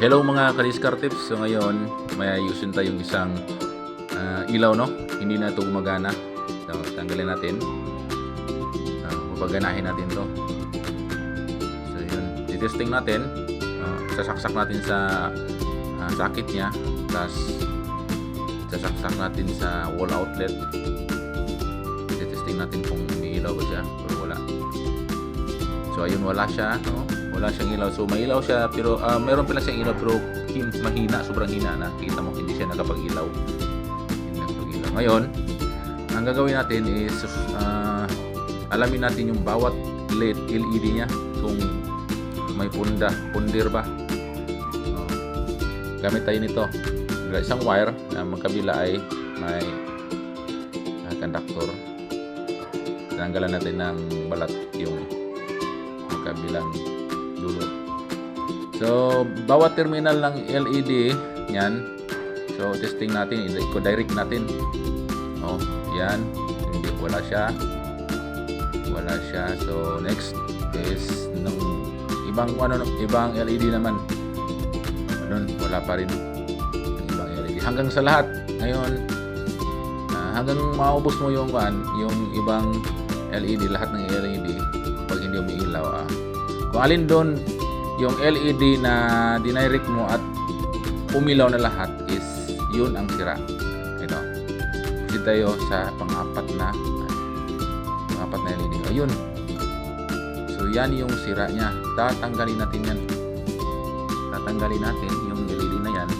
Hello mga Kaliskar Tips. So ngayon, may ayusin tayong isang ah, ilaw, no? Hindi na ito gumagana. So, tanggalin natin. Uh, papaganahin natin to. So yun, titesting natin. Ah, sasaksak natin sa ah, socket niya. Tapos, sasaksak natin sa wall outlet. Titesting natin kung may ilaw ba siya or wala. So ayun, wala siya, no? Wala siyang ilaw. So may ilaw siya pero ah, meron pala siyang ilaw pero hin- mahina, sobrang hina na. Kita mo hindi siya nakapag-ilaw. Hindi nakapag-ilaw. Ngayon, ang gagawin natin is ah, alamin natin yung bawat LED, LED niya kung may punda, pundir ba. Oh. Gamit tayo nito. Isang wire na magkabila ay may ah, conductor. Tinanggalan natin ng balat yung kabilang dulo. So, bawat terminal ng LED, yan. So, testing natin. I-direct natin. Oh, yan. Hindi, wala siya. Wala siya. So, next is nung ibang ano ibang LED naman. Doon, wala pa rin ibang LED. Hanggang sa lahat. Ngayon, ah, hanggang maubos mo yung kan, yung ibang LED, lahat ng LED, pag hindi umiilaw, ah, kung alin doon yung LED na dinirect mo at umilaw na lahat is yun ang sira. Ito. Kasi tayo sa pang-apat na pang-apat na LED. Ayun. So yan yung sira niya. Tatanggalin natin yan. Tatanggalin natin yung LED na yan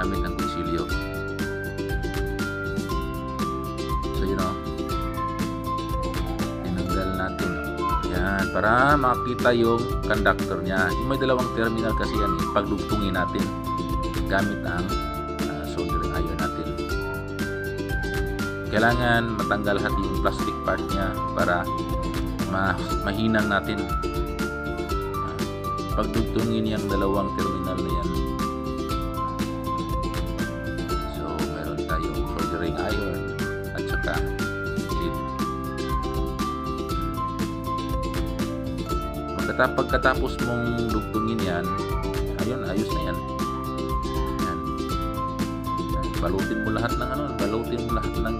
gamit ng kutsilyo. So yun o. Tinanggal natin. Yan, para makita yung conductor niya. Yung may dalawang terminal kasi yan, eh, pagdugtungin natin gamit ang ah, soldering iron natin. Kailangan matanggal lahat yung plastic part niya para ma mahinang natin. Ah, pagdugtungin yung dalawang terminal na yan. Pagkatapos, mong dugtungin yan, ayun, ayos na yan. Yan. Balutin mo lahat ng ano, balutin mo lahat ng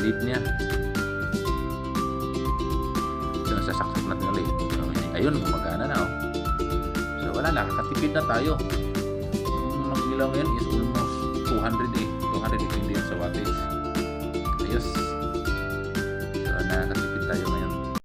lead niya. Yun, sasaksak natin ulit. So, ayun, gumagana na oh. So, wala, nakakatipid na tayo. Mga ilaw ngayon is almost 200 eh. 200 depende sa wattage. Ayos.